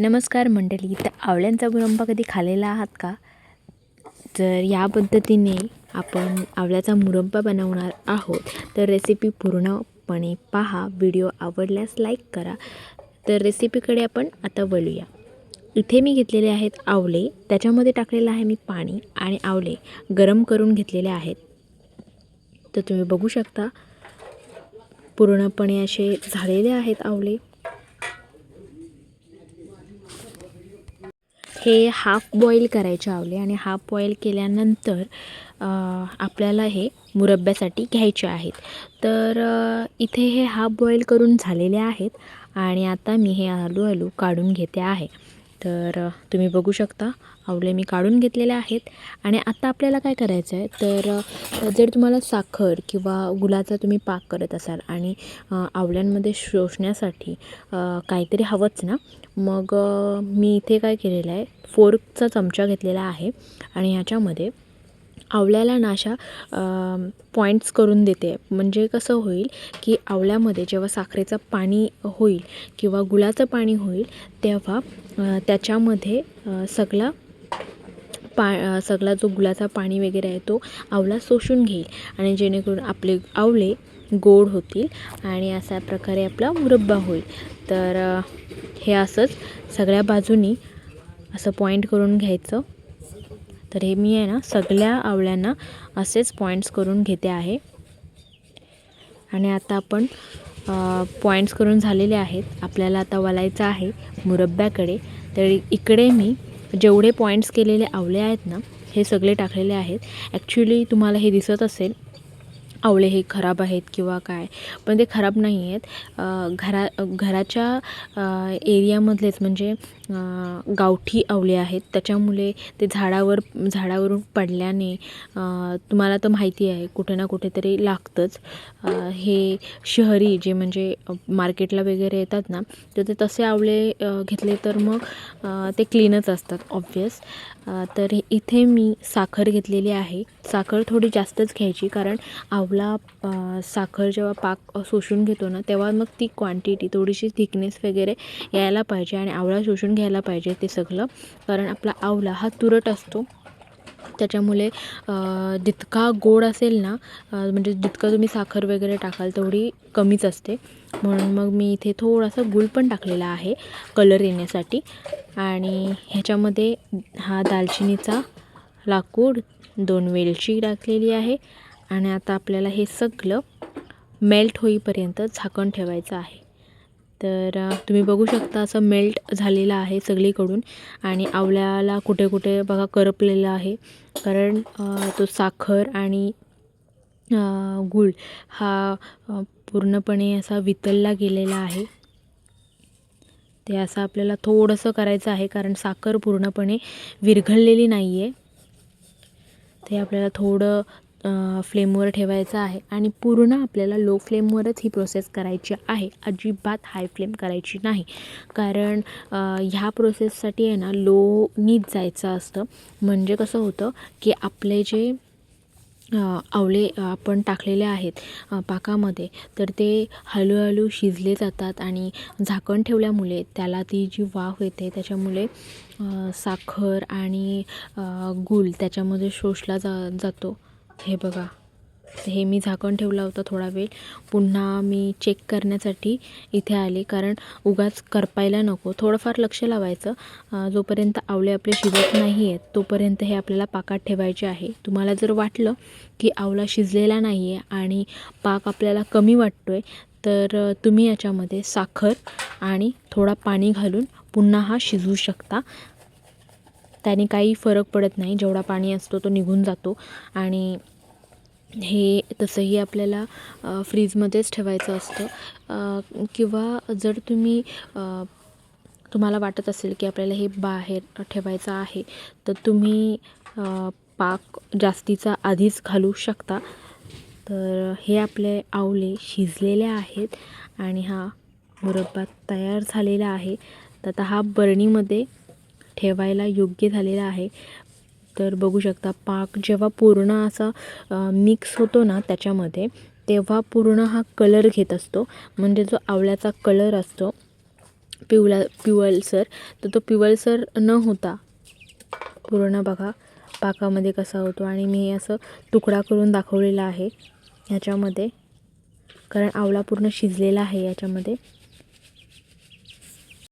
नमस्कार मंडळी तर आवळ्यांचा मुरंबा कधी खालेला आहात का? जर या पद्धतीने आपण आवळ्याचा मुरंबा बनवणार आहोत. तर रेसिपी पूर्णपणे पहा. व्हिडिओ आवडल्यास लाईक करा. तर रेसिपीकडे आपण आता वळूया. इथे मी घेतलेले आहेत आवळे. त्याच्यामध्ये टाकलेलं आहे मी पाणी आणि आवळे गरम करून घेतलेले आहेत. तर तुम्ही बघू शकता पूर्णपणे असे झालेले आहेत आवळे. हे हाफ बॉईल करायचे आवले आणि हाफ बॉईल केल्यानंतर आपल्याला हे मुरब्ब्यासाठी घ्यायचे आहेत. तर इथे हे हाफ बॉईल करून झालेले आहेत आणि आता मी हे आलू आलू काढून घेते आहे. तर तुम्ही बघू शकता आवळे मी काढून घेतलेले आहेत. आणि आता आपल्याला काय करायचं आहे? तर जर तुम्हाला साखर किंवा गुलाचा तुम्ही पाक करत असाल आणि आवळ्यांमध्ये शोषण्यासाठी काहीतरी हवंच ना मग मी इथे काय केलेलं आहे? फोर्कचा चमचा घेतलेला आहे आणि ह्याच्यामध्ये आवळ्याला ना अशा पॉईंट्स करून देते. म्हणजे कसं होईल की आवळ्यामध्ये जेव्हा साखरेचं पाणी होईल किंवा गुळाचं पाणी होईल तेव्हा त्याच्यामध्ये सगळा पा सगळा जो गुळाचा पाणी वगैरे आहे तो आवळा शोषून घेईल आणि जेणेकरून आपले आवळे गोड होतील आणि अशा प्रकारे आपला मुरब्बा होईल. तर हे असंच सगळ्या बाजूनी असं पॉईंट करून घ्यायचं. तर हे मी आहे ना सगळ्या आवळ्यांना असेच पॉईंट्स करून घेते आहे. आणि आता आपण पॉईंट्स करून झालेले आहेत. आपल्याला आता वलायचं आहे मुरब्ब्याकडे. तर इकडे मी जेवढे पॉईंट्स केलेले आवळे आहेत ना हे सगळे टाकलेले आहेत. ॲक्च्युली तुम्हाला हे दिसत असेल आवळे हे खराब आहेत किंवा काय? पण ते खराब नाही आहेत. घरा घराच्या एरियामधलेच म्हणजे गावठी आवळे आहेत. त्याच्यामुळे ते झाडावर झाडावरून पडल्याने तुम्हाला तर माहिती आहे कुठे ना कुठेतरी लागतंच. हे शहरी जे म्हणजे मार्केटला वगैरे येतात ना तर ते तसे आवळे घेतले तर मग ते क्लीनच असतात ऑब्वियस तर इथे मी साखर घेतलेली आहे. साखर थोडी जास्तच घ्यायची कारण आव अ, साखर जेव्हा पाक शोषून घेतो ना तेव्हा मग ती क्वांटिटी थोडीशी थिकनेस वगैरे यायला पाहिजे आणि आवळा शोषून घ्यायला पाहिजे ते सगळं. कारण आपला आवळा हा तुरट असतो. त्याच्यामुळे जितका गोड असेल ना म्हणजे जितकं तुम्ही साखर वगैरे टाकाल तेवढी कमीच असते. म्हणून मग मी इथे थोडासा गुळ पण टाकलेला आहे कलर येण्यासाठी. आणि ह्याच्यामध्ये हा दालचिनीचा लाकूड दोन वेलची टाकलेली आहे. आणि आता आपल्याला हे सगळं मेल्ट होईपर्यंत झाकण ठेवायचं आहे. तर तुम्ही बघू शकता असं मेल्ट झालेलं आहे सगळीकडून आणि आवळ्याला कुठे कुठे बघा करपलेलं आहे. कारण तो साखर आणि गूळ हा पूर्णपणे असा वितळला गेलेला आहे. ते असं आपल्याला थोडंसं करायचं आहे कारण साखर पूर्णपणे विरघळलेली नाही आहे ते आपल्याला थोडं फ्लेमवर ठेवायचं आहे आणि पूर्ण आपल्याला लो फ्लेमवरच ही प्रोसेस करायची आहे. अजिबात हाय फ्लेम करायची नाही. कारण ह्या प्रोसेससाठी आहे ना लो लोनीच जायचं असतं. म्हणजे कसं होतं की आपले जे आवळे आपण टाकलेले आहेत पाकामध्ये तर ते हळूहळू शिजले जातात आणि झाकण ठेवल्यामुळे त्याला ती जी वाफ येते त्याच्यामुळे साखर आणि अ, गूळ त्याच्यामध्ये शोषला जा जातो. हे बघा हे मी झाकण ठेवला होता थोडा वेळ. पुन्हा मी चेक करण्यासाठी इथे आले कारण उगाच करपायला नको. थोडंफार लक्ष लावायचं. जोपर्यंत आवळे आपले शिजत नाही आहेत तोपर्यंत हे आपल्याला पाकात ठेवायचे आहे. तुम्हाला जर वाटलं की आवळा शिजलेला नाही आहे आणि पाक आपल्याला कमी वाटतो आहे तर तुम्ही याच्यामध्ये साखर आणि थोडा पाणी घालून पुन्हा हा शिजवू शकता. त्याने काही फरक पडत नाही. जेवढा पाणी असतो तो निघून जातो. आणि हे तसंही आपल्याला फ्रीजमध्येच ठेवायचं असतं. किंवा जर तुम्ही तुम्हाला वाटत असेल की आपल्याला हे बाहेर ठेवायचं आहे तर तुम्ही पाक जास्तीचा आधीच घालू शकता. तर हे आपले आवले शिजलेले आहेत आणि हा मुरब्बा तयार झालेला आहे. तर आता हा बरणीमध्ये ठेवायला योग्य झालेला आहे. तर बघू शकता पाक जेव्हा पूर्ण असा मिक्स होतो ना त्याच्यामध्ये तेव्हा पूर्ण हा कलर घेत असतो. म्हणजे जो आवळ्याचा कलर असतो पिवला पिवळसर तर तो पिवळसर न होता पूर्ण बघा पाकामध्ये कसा होतो. आणि मी असं तुकडा करून दाखवलेला आहे ह्याच्यामध्ये कारण आवळा पूर्ण शिजलेला आहे याच्यामध्ये.